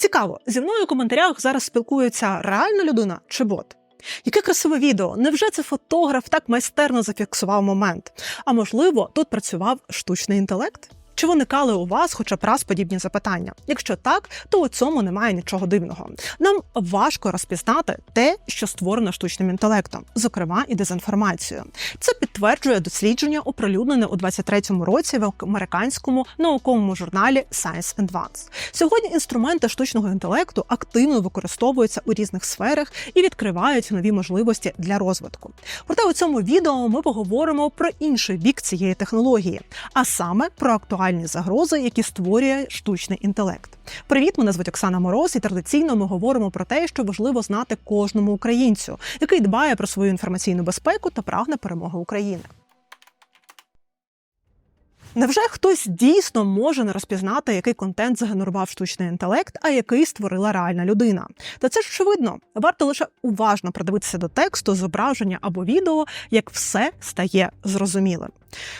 Цікаво, зі мною у коментарях зараз спілкується реальна людина чи бот? Яке красиве відео! Невже це фотограф так майстерно зафіксував момент? А можливо, тут працював штучний інтелект? Чи виникали у вас хоча б раз подібні запитання? Якщо так, то у цьому немає нічого дивного. Нам важко розпізнати те, що створено штучним інтелектом, зокрема і дезінформацією. Це підтверджує дослідження, оприлюднене у 23-му році в американському науковому журналі Science Advance. Сьогодні інструменти штучного інтелекту активно використовуються у різних сферах і відкривають нові можливості для розвитку. Проте у цьому відео ми поговоримо про інший бік цієї технології, а саме про актуальні загрози, які створює штучний інтелект. Привіт, мене звуть Оксана Мороз, і традиційно ми говоримо про те, що важливо знати кожному українцю, який дбає про свою інформаційну безпеку та прагне перемоги України. Невже хтось дійсно може не розпізнати, який контент загенерував штучний інтелект, а який створила реальна людина? Та це ж очевидно. Варто лише уважно придивитися до тексту, зображення або відео, як все стає зрозумілим.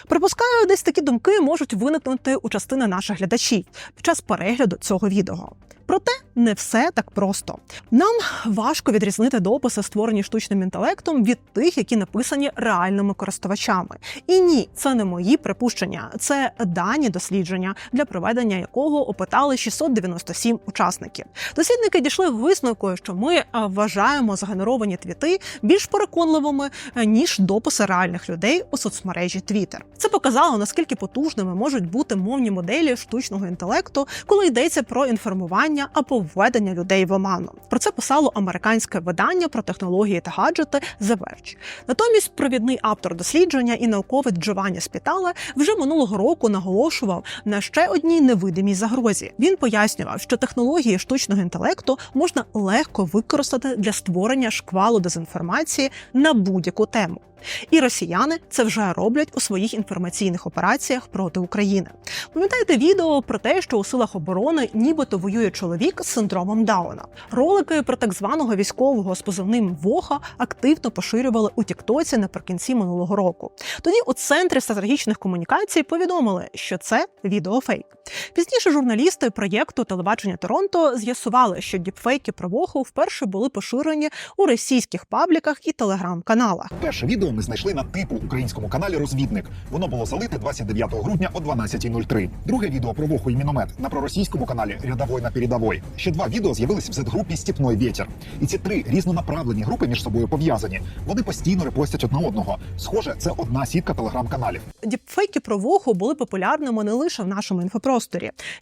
Припускаю, десь такі думки можуть виникнути у частини наших глядачів під час перегляду цього відео. Проте не все так просто. Нам важко відрізнити дописи, створені штучним інтелектом, від тих, які написані реальними користувачами. І ні, це не мої припущення, це дані дослідження, для проведення якого опитали 697 учасників. Дослідники дійшли висновку, що ми вважаємо згенеровані твіти більш переконливими ніж дописи реальних людей у соцмережі Twitter. Це показало наскільки потужними можуть бути мовні моделі штучного інтелекту, коли йдеться про інформування або введення людей в оману. Про це писало американське видання про технології та гаджети The Verge. Натомість провідний автор дослідження і науковець Джованні Спітале вже минулого року наголошував на ще одній невидимій загрозі. Він пояснював, що технології штучного інтелекту можна легко використати для створення шквалу дезінформації на будь-яку тему. І росіяни це вже роблять у своїх інформаційних операціях проти України. Пам'ятаєте відео про те, що у силах оборони нібито воює чоловік з синдромом Дауна. Ролики про так званого військового з позивним Воха активно поширювали у Тіктоці наприкінці минулого року. Тоді у центрі стратегічних комунікацій повідомили, що це відеофейк. Пізніше журналісти проєкту телебачення Торонто з'ясували, що діпфейки про Воху вперше були поширені у російських пабліках і телеграм-каналах. Перше відео ми знайшли на типу українському каналі Розвідник. Воно було залите 29 грудня о 12.03. Друге відео про воху і міномет на проросійському каналі Рядовой на передовой. Ще два відео з'явились в зет-групі Стіпной вітер. І ці три різнонаправлені групи між собою пов'язані. Вони постійно репостять одна одного. Схоже, це одна сітка телеграм-каналів. Діпфейки про Воху були популярними не лише в нашому інфопросторі.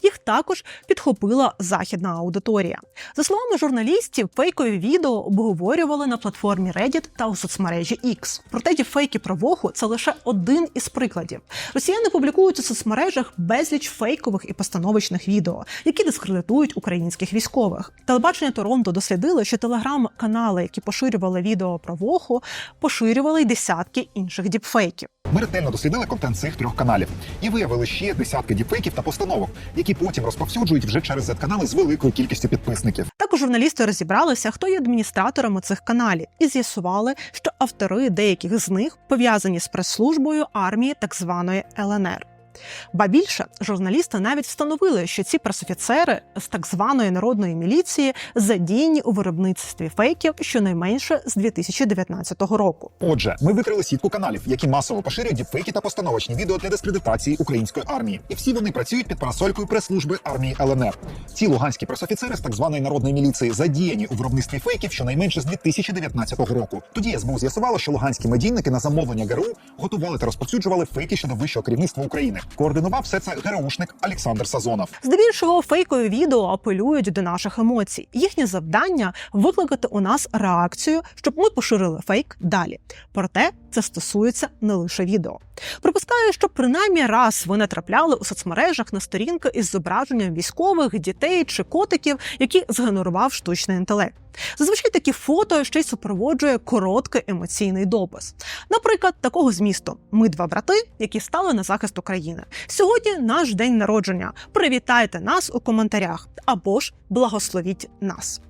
Їх також підхопила західна аудиторія. За словами журналістів, фейкові відео обговорювали на платформі Reddit та у соцмережі X. Проте діпфейки про Воху це лише один із прикладів. Росіяни публікують у соцмережах безліч фейкових і постановочних відео, які дискредитують українських військових. Телебачення Торонто дослідили, що телеграм-канали, які поширювали відео про Воху, поширювали й десятки інших діпфейків. Ми ретельно дослідили контент цих трьох каналів і виявили ще десятки діпфейків та постановок, які потім розповсюджують вже через Z-канали з великою кількістю підписників. Також журналісти розібралися, хто є адміністраторами цих каналів, і з'ясували, що автори деяких з них пов'язані з прес-службою армії так званої ЛНР. Ба більше журналісти навіть встановили, що ці пресофіцери з так званої народної міліції задіяні у виробництві фейків щонайменше з 2019 року. Отже, ми викрили сітку каналів, які масово поширюють діпфейки та постановочні відео для дискредитації української армії. І всі вони працюють під парасолькою прес-служби армії ЛНР. Ці луганські пресофіцери з так званої народної міліції задіяні у виробництві фейків щонайменше з 2019 року. Тоді СБУ з'ясувало, що луганські медійники на замовлення ГРУ готували та розповсюджували фейки щодо вищого керівництва України. Координував все це ГРУшник Олександр Сазонов. Здебільшого фейкові відео апелюють до наших емоцій. Їхнє завдання викликати у нас реакцію, щоб ми поширили фейк далі. Проте це стосується не лише відео. Припускаю, що принаймні раз ви натрапляли у соцмережах на сторінки із зображенням військових, дітей чи котиків, які згенерував штучний інтелект. Зазвичай такі фото ще й супроводжує короткий емоційний допис. Наприклад, такого змісту: ми два брати, які стали на захист України. Сьогодні наш день народження. Привітайте нас у коментарях або ж благословіть нас.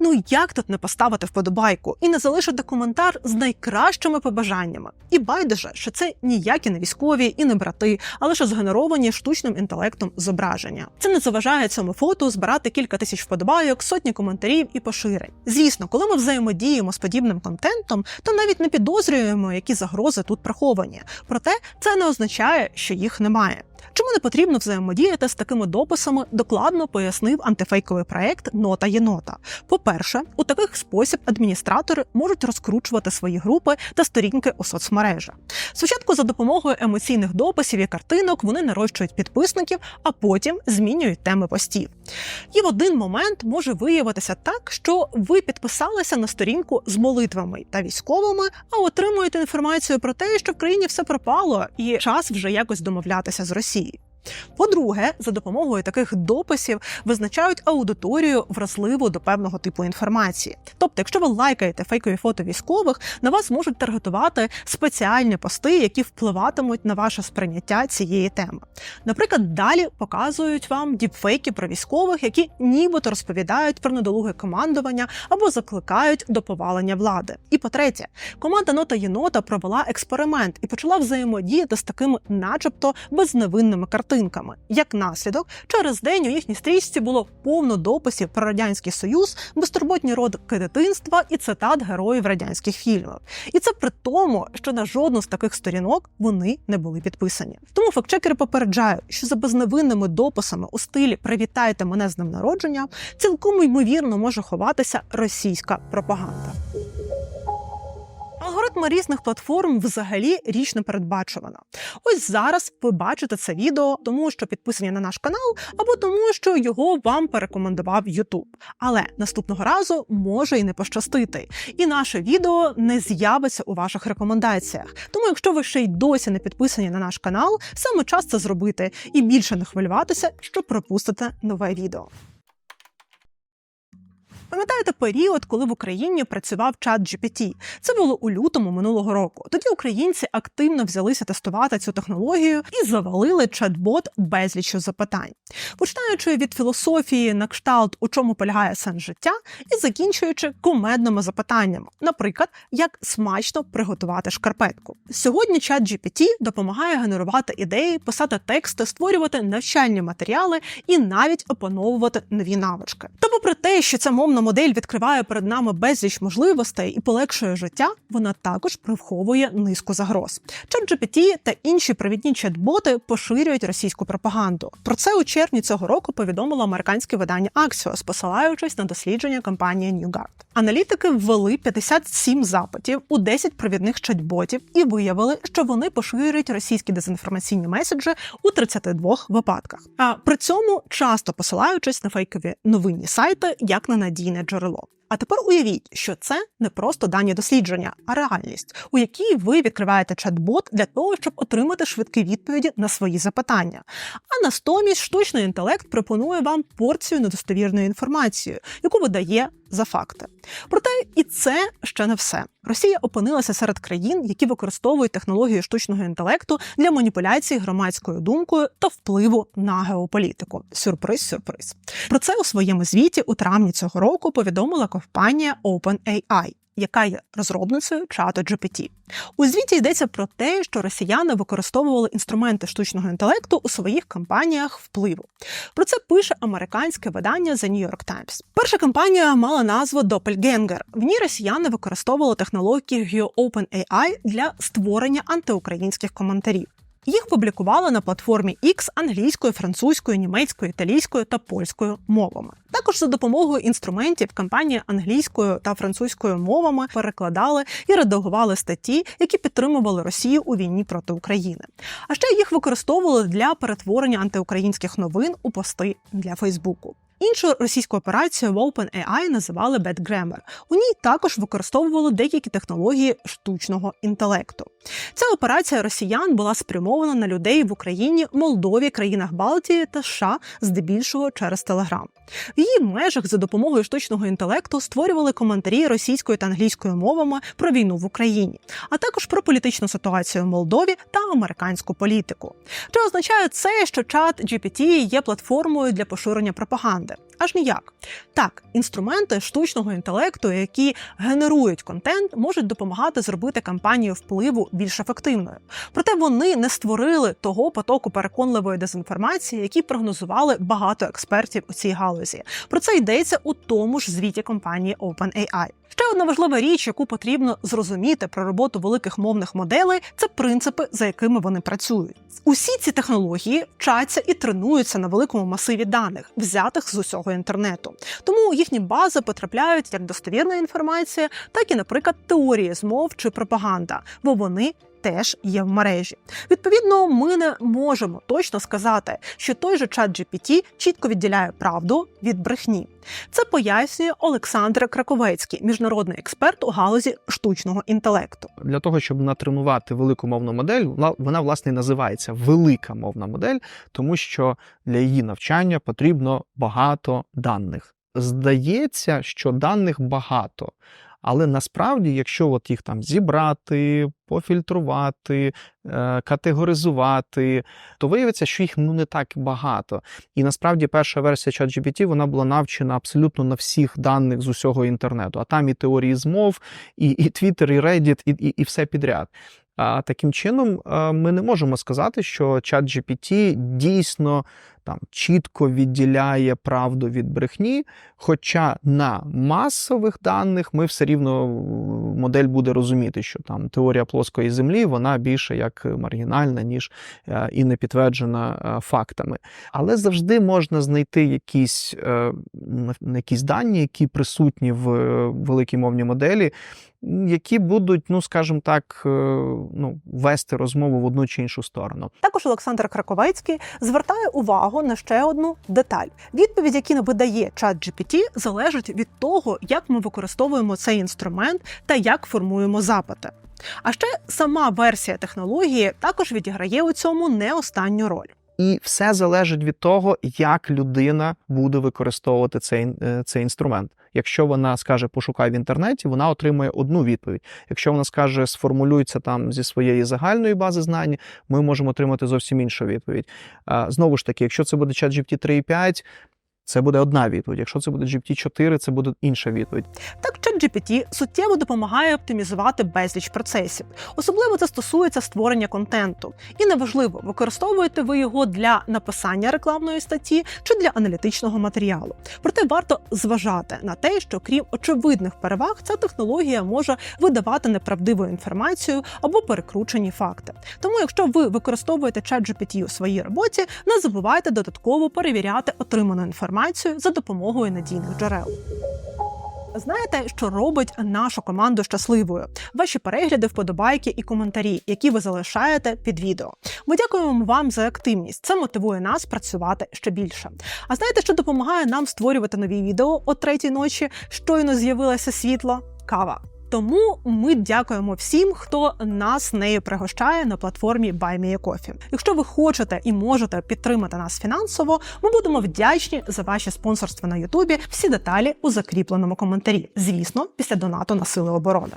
Ну як тут не поставити вподобайку і не залишити коментар з найкращими побажаннями? І байдуже, що це ніякі не військові і не брати, а лише згенеровані штучним інтелектом зображення. Це не заважає цьому фото збирати кілька тисяч вподобайок, сотні коментарів і поширень. Звісно, коли ми взаємодіємо з подібним контентом, то навіть не підозрюємо, які загрози тут приховані. Проте це не означає, що їх немає. Чому не потрібно взаємодіяти з такими дописами, докладно пояснив антифейковий проект Нота Єнота. По-перше, у таких спосіб адміністратори можуть розкручувати свої групи та сторінки у соцмережах. Спочатку за допомогою емоційних дописів і картинок вони нарощують підписників, а потім змінюють теми постів. І в один момент може виявитися так, що ви підписалися на сторінку з молитвами та військовими, а отримуєте інформацію про те, що в країні все пропало, і час вже якось домовлятися з Росією. Росії. По-друге, за допомогою таких дописів визначають аудиторію вразливу до певного типу інформації. Тобто, якщо ви лайкаєте фейкові фото військових, на вас можуть таргетувати спеціальні пости, які впливатимуть на ваше сприйняття цієї теми. Наприклад, далі показують вам діпфейки про військових, які нібито розповідають про недолуге командування або закликають до повалення влади. І по-третє, команда Нота Єнота провела експеримент і почала взаємодіяти з такими, начебто, безневинними картинками. Як наслідок, через день у їхній стрічці було повно дописів про радянський союз, безтурботні родки дитинства і цитат героїв радянських фільмів. І це при тому, що на жодну з таких сторінок вони не були підписані. Тому фактчекери попереджають, що за безневинними дописами у стилі Привітайте мене з днем народження цілком ймовірно може ховатися російська пропаганда. Алгоритми різних платформ взагалі річ не передбачувана. Ось зараз ви бачите це відео, тому що підписані на наш канал, або тому, що його вам порекомендував YouTube. Але наступного разу може і не пощастити, і наше відео не з'явиться у ваших рекомендаціях. Тому, якщо ви ще й досі не підписані на наш канал, саме час це зробити і більше не хвилюватися, що пропустите нове відео. Пам'ятаєте період, коли в Україні працював чат GPT? Це було у лютому минулого року. Тоді українці активно взялися тестувати цю технологію і завалили чат-бот безлічю запитань, починаючи від філософії на кшталт, у чому полягає сенс життя, і закінчуючи кумедними запитаннями, наприклад, як смачно приготувати шкарпетку. Сьогодні чат GPT допомагає генерувати ідеї, писати тексти, створювати навчальні матеріали і навіть опановувати нові навички. Та попри те, що ця мовна модель відкриває перед нами безліч можливостей і полегшує життя, вона також приховує низку загроз. ChatGPT та інші провідні чат-боти поширюють російську пропаганду. Про це у червні цього року повідомило американське видання Axios, посилаючись на дослідження компанії NewGuard. Аналітики ввели 57 запитів у 10 провідних чат-ботів і виявили, що вони поширюють російські дезінформаційні меседжі у 32 випадках. А при цьому часто посилаючись на фейкові новинні сайти як на надійне джерело. А тепер уявіть, що це не просто дані дослідження, а реальність, у якій ви відкриваєте чат-бот для того, щоб отримати швидкі відповіді на свої запитання. А натомість штучний інтелект пропонує вам порцію недостовірної інформації, яку видає за факти. Проте і це ще не все. Росія опинилася серед країн, які використовують технологію штучного інтелекту для маніпуляції громадською думкою та впливу на геополітику. Сюрприз, сюрприз. Про це у своєму звіті у травні цього року повідомила компанія OpenAI. Яка є розробницею чату GPT. У звіті йдеться про те, що росіяни використовували інструменти штучного інтелекту у своїх кампаніях впливу. Про це пише американське видання The New York Times. Перша кампанія мала назву Doppelganger. В ній росіяни використовували технологію OpenAI для створення антиукраїнських коментарів. Їх публікували на платформі X англійською, французькою, німецькою, італійською та польською мовами. Також за допомогою інструментів компанія англійською та французькою мовами перекладали і редагували статті, які підтримували Росію у війні проти України. А ще їх використовували для перетворення антиукраїнських новин у пости для Фейсбуку. Іншу російську операцію в OpenAI називали Bad Grammar. У ній також використовували деякі технології штучного інтелекту. Ця операція росіян була спрямована на людей в Україні, Молдові, країнах Балтії та США, здебільшого через Телеграм. В її межах за допомогою штучного інтелекту створювали коментарі російською та англійською мовами про війну в Україні, а також про політичну ситуацію в Молдові та американську політику. Чи означає це, що чат GPT є платформою для поширення пропаганди? Аж ніяк. Так, інструменти штучного інтелекту, які генерують контент, можуть допомагати зробити кампанію впливу більш ефективною. Проте вони не створили того потоку переконливої дезінформації, які прогнозували багато експертів у цій галузі. Про це йдеться у тому ж звіті компанії OpenAI. Ще одна важлива річ, яку потрібно зрозуміти про роботу великих мовних моделей, це принципи, за якими вони працюють. Усі ці технології вчаться і тренуються на великому масиві даних, взятих з усього інтернету. Тому їхні бази потрапляють як достовірна інформація, так і, наприклад, теорії змов чи пропаганда, бо вони. Теж є в мережі. Відповідно, ми не можемо точно сказати, що той же чат GPT чітко відділяє правду від брехні. Це пояснює Олександр Краковецький, міжнародний експерт у галузі штучного інтелекту. Для того, щоб натренувати велику мовну модель, вона, власне і називається велика мовна модель, тому що для її навчання потрібно багато даних. Здається, що даних багато. Але насправді, якщо от їх там зібрати, пофільтрувати, е, категоризувати, то виявиться, що їх ну не так багато. І насправді перша версія ChatGPT вона була навчена абсолютно на всіх даних з усього інтернету. А там і теорії змов, і, і Twitter, і Reddit, і, і, і все підряд. А таким чином е, ми не можемо сказати, що ChatGPT дійсно там чітко відділяє правду від брехні. Хоча на масових даних ми все рівно модель буде розуміти, що там теорія плоскої землі вона більше як маргінальна, ніж е, і не підтверджена е, фактами. Але завжди можна знайти якісь, е, якісь дані, які присутні в великій мовній моделі. Які будуть, ну скажімо так, ну вести розмову в одну чи іншу сторону. Також Олександр Краковецький звертає увагу на ще одну деталь. Відповідь, які видає чат GPT, залежить від того, як ми використовуємо цей інструмент та як формуємо запити. А ще сама версія технології також відіграє у цьому не останню роль. І все залежить від того, як людина буде використовувати цей, цей інструмент. Якщо вона скаже пошукай в інтернеті, вона отримує одну відповідь. Якщо вона скаже сформулюється там зі своєї загальної бази знань, ми можемо отримати зовсім іншу відповідь. Знову ж таки, якщо це буде чат GPT 3.5, це буде одна відповідь. Якщо це буде GPT-4, це буде інша відповідь. Так, ChatGPT суттєво допомагає оптимізувати безліч процесів. Особливо це стосується створення контенту. І неважливо, використовуєте ви його для написання рекламної статті чи для аналітичного матеріалу. Проте варто зважати на те, що крім очевидних переваг, ця технологія може видавати неправдиву інформацію або перекручені факти. Тому, якщо ви використовуєте ChatGPT у своїй роботі, не забувайте додатково перевіряти отриману інформацію інформацію за допомогою надійних джерел. Знаєте, що робить нашу команду щасливою? Ваші перегляди, вподобайки і коментарі, які ви залишаєте під відео. Ми дякуємо вам за активність. Це мотивує нас працювати ще більше. А знаєте, що допомагає нам створювати нові відео о третій ночі? Щойно з'явилося світло? Кава. Тому ми дякуємо всім, хто нас нею пригощає на платформі BuyMeACoffee. Якщо ви хочете і можете підтримати нас фінансово, ми будемо вдячні за ваші спонсорства на Ютубі. Всі деталі у закріпленому коментарі. Звісно, після донату на сили оборони.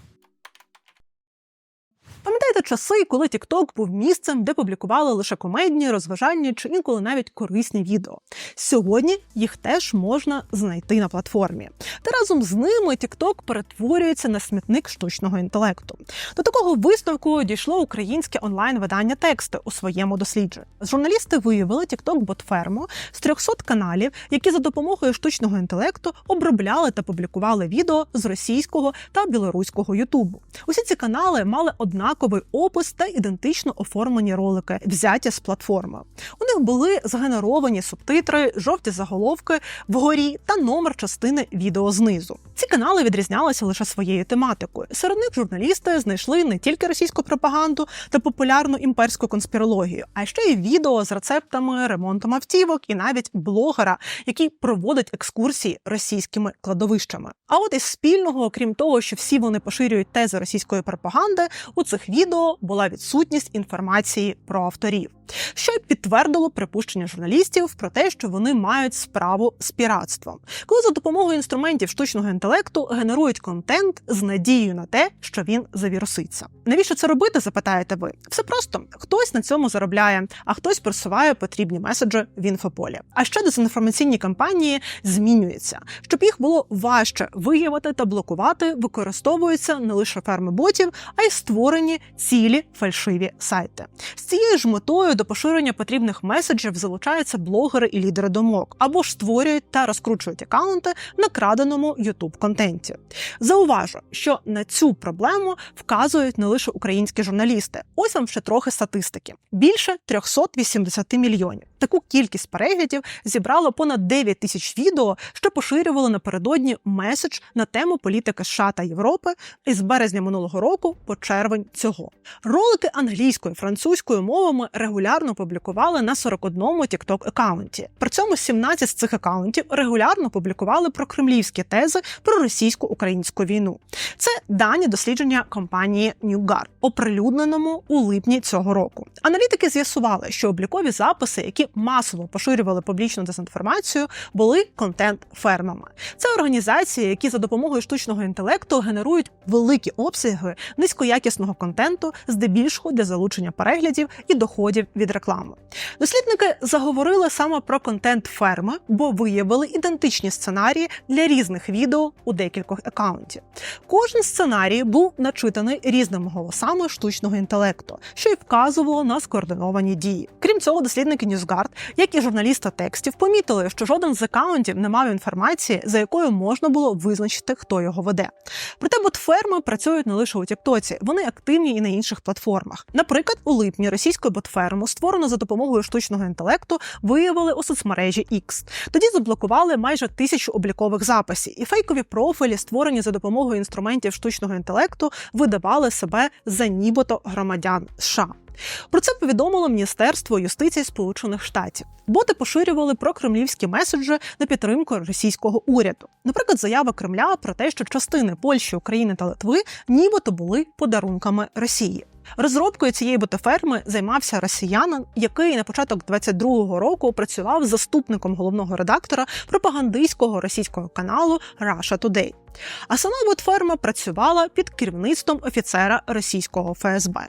Пам'ятаєте часи, коли TikTok був місцем, де публікували лише комедні, розважальні чи інколи навіть корисні відео. Сьогодні їх теж можна знайти на платформі. Та разом з ними TikTok перетворюється на смітник штучного інтелекту. До такого висновку дійшло українське онлайн-видання тексти у своєму дослідженні. Журналісти виявили TikTok ботферму з 300 каналів, які за допомогою штучного інтелекту обробляли та публікували відео з російського та білоруського Ютубу. Усі ці канали мали однаковий опис та ідентично оформлені ролики, взяті з платформи. У них були згенеровані субтитри, жовті заголовки вгорі та номер частини відео знизу. Ці канали відрізнялися лише своєю тематикою. Серед них журналісти знайшли не тільки російську пропаганду та популярну імперську конспірологію, а ще й відео з рецептами, ремонтом автівок і навіть блогера, який проводить екскурсії російськими кладовищами. А от із спільного, окрім того, що всі вони поширюють тези російської пропаганди, у цих відео була відсутність інформації про авторів, що й підтвердило припущення журналістів про те, що вони мають справу з піратством. Коли за допомогою інструментів штучного інтелекту генерують контент з надією на те, що він завіруситься. Навіщо це робити? Запитаєте ви. Все просто хтось на цьому заробляє, а хтось просуває потрібні меседжі в інфополі. А ще дезінформаційні кампанії змінюються, щоб їх було важче виявити та блокувати. Використовуються не лише ферми ботів, а й створені цілі фальшиві сайти. З цією ж метою до поширення потрібних меседжів залучаються блогери і лідери думок або ж створюють та розкручують акаунти на краденому youtube контенті. Зауважу, що на цю проблему вказують не лише українські журналісти. Ось вам ще трохи статистики: більше 380 мільйонів. Таку кількість переглядів зібрало понад 9 тисяч відео, що поширювали напередодні меседж на тему політики США та Європи із березня минулого року по червень цього. Ролики англійською, французькою мовами регулярно публікували на 41 TikTok акаунті. При цьому 17 з цих акаунтів регулярно публікували про кремлівські тези про російсько-українську війну. Це дані дослідження компанії NewGuard, оприлюдненому у липні цього року. Аналітики з'ясували, що облікові записи, які масово поширювали публічну дезінформацію, були контент-фермами. Це організації, які за допомогою штучного інтелекту генерують великі обсяги низькоякісного контенту, здебільшого для залучення переглядів і доходів від реклами. Дослідники заговорили саме про контент ферми, бо виявили ідентичні сценарії для різних відео у декількох акаунтів. Кожен сценарій був начитаний різними голосами штучного інтелекту, що й вказувало на скоординовані дії. Крім цього, дослідники NewsGuard, як і журналіста текстів, помітили, що жоден з акаунтів не мав інформації, за якою можна було визначити, хто його веде. Проте ботферми працюють не лише у Тіктоці, вони активні і на інших платформах. Наприклад, у липні російську ботферму, створену за допомогою штучного інтелекту, виявили у соцмережі X. Тоді заблокували майже тисячу облікових записів, і фейкові профілі, створені за допомогою інструментів штучного інтелекту, видавали себе за нібито громадян США. Про це повідомило Міністерство юстиції Сполучених Штатів. Боти поширювали про кремлівські меседжі на підтримку російського уряду. Наприклад, заява Кремля про те, що частини Польщі, України та Литви нібито були подарунками Росії. Розробкою цієї ботоферми займався росіянин, який на початок 22-го року працював заступником головного редактора пропагандистського російського каналу Russia Today. А сама ботферма працювала під керівництвом офіцера російського ФСБ.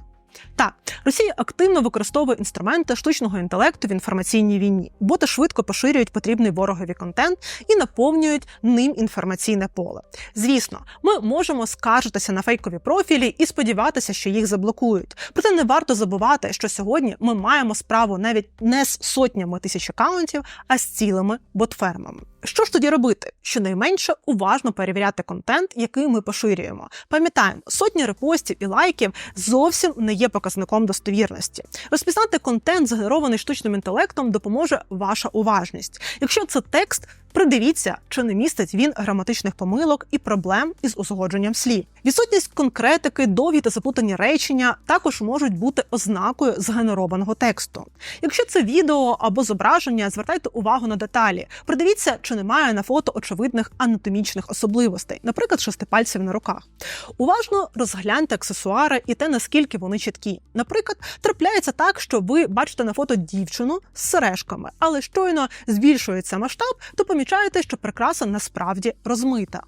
Так, Росія активно використовує інструменти штучного інтелекту в інформаційній війні. Боти швидко поширюють потрібний ворогові контент і наповнюють ним інформаційне поле. Звісно, ми можемо скаржитися на фейкові профілі і сподіватися, що їх заблокують. Проте не варто забувати, що сьогодні ми маємо справу навіть не з сотнями тисяч акаунтів, а з цілими ботфермами. Що ж тоді робити? Щонайменше уважно перевіряти контент, який ми поширюємо. Пам'ятаємо, сотні репостів і лайків зовсім не є показником достовірності. Розпізнати контент, згенерований штучним інтелектом, допоможе ваша уважність. Якщо це текст, придивіться, чи не містить він граматичних помилок і проблем із узгодженням слів. Відсутність конкретики, довгі та заплутані речення також можуть бути ознакою згенерованого тексту. Якщо це відео або зображення, звертайте увагу на деталі. Придивіться, чи немає на фото очевидних анатомічних особливостей, наприклад, шестипальців на руках. Уважно розгляньте аксесуари і те, наскільки вони чіткі. Наприклад, трапляється так, що ви бачите на фото дівчину з сережками, але щойно збільшується масштаб, то помічаєте, що прикраса насправді розмита.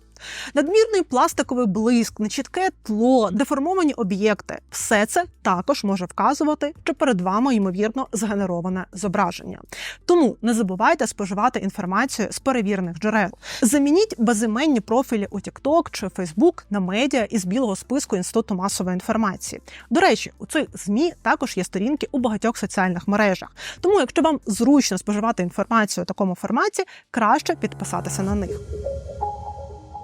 Надмірний пластиковий блиск, нечітке тло, деформовані об'єкти все це також може вказувати, що перед вами ймовірно згенероване зображення. Тому не забувайте споживати інформацію з перевірених джерел. Замініть безіменні профілі у TikTok чи Facebook на медіа із білого списку інституту масової інформації. До речі, у цих змі також є сторінки у багатьох соціальних мережах. Тому, якщо вам зручно споживати інформацію у такому форматі, краще підписатися на них.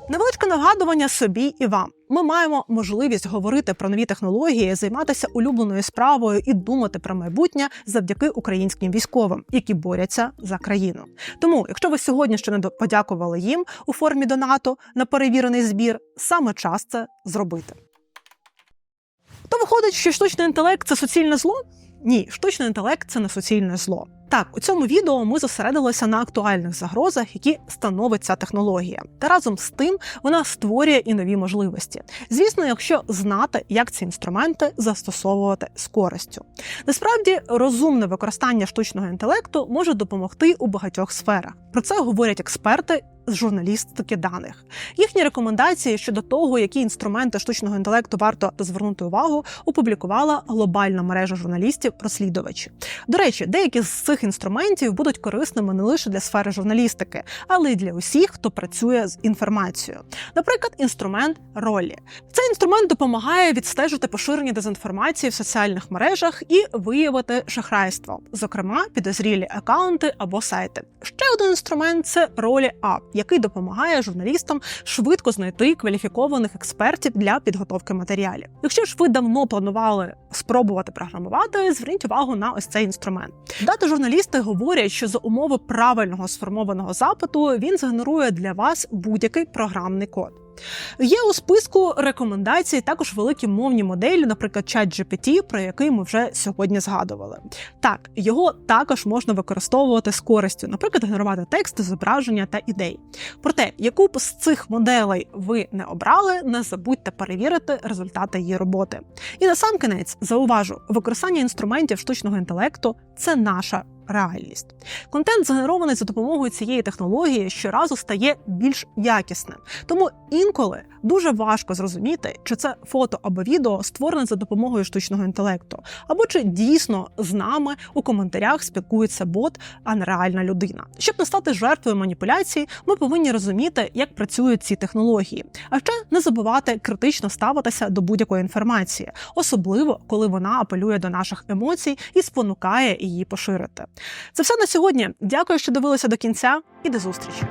Невеличке нагадування собі і вам. Ми маємо можливість говорити про нові технології, займатися улюбленою справою і думати про майбутнє завдяки українським військовим, які борються за країну. Тому, якщо ви сьогодні ще не подякували їм у формі донату на перевірений збір, саме час це зробити. То виходить, що штучний інтелект це суцільне зло? Ні, штучний інтелект це не суцільне зло. Так, у цьому відео ми зосередилися на актуальних загрозах, які становить ця технологія. Та разом з тим вона створює і нові можливості. Звісно, якщо знати, як ці інструменти застосовувати з користю. Насправді, розумне використання штучного інтелекту може допомогти у багатьох сферах. Про це говорять експерти з журналістики даних. Їхні рекомендації щодо того, які інструменти штучного інтелекту варто звернути увагу, опублікувала глобальна мережа журналістів-розслідувачі. До речі, деякі з цих інструментів будуть корисними не лише для сфери журналістики, але й для усіх, хто працює з інформацією. Наприклад, інструмент ролі. Цей інструмент допомагає відстежити поширення дезінформації в соціальних мережах і виявити шахрайство, зокрема підозрілі акаунти або сайти. Ще один інструмент це ролі ап, який допомагає журналістам швидко знайти кваліфікованих експертів для підготовки матеріалів. Якщо ж ви давно планували спробувати програмувати, зверніть увагу на ось цей інструмент. Дати журналісти говорять, що за умови правильного сформованого запиту він згенерує для вас будь-який програмний код. Є у списку рекомендацій також великі мовні моделі, наприклад, ChatGPT, про який ми вже сьогодні згадували. Так, його також можна використовувати з користю, наприклад, генерувати тексти, зображення та ідеї. Проте, яку б з цих моделей ви не обрали, не забудьте перевірити результати її роботи. І на сам кінець зауважу, використання інструментів штучного інтелекту це наша реальність. Контент, згенерований за допомогою цієї технології, щоразу стає більш якісним. Тому інколи дуже важко зрозуміти, чи це фото або відео створене за допомогою штучного інтелекту, або чи дійсно з нами у коментарях спілкується бот, а не реальна людина. Щоб не стати жертвою маніпуляцій, ми повинні розуміти, як працюють ці технології, а ще не забувати критично ставитися до будь-якої інформації, особливо коли вона апелює до наших емоцій і спонукає її поширити. Це все на сьогодні. Дякую, що дивилися до кінця, і до зустрічі.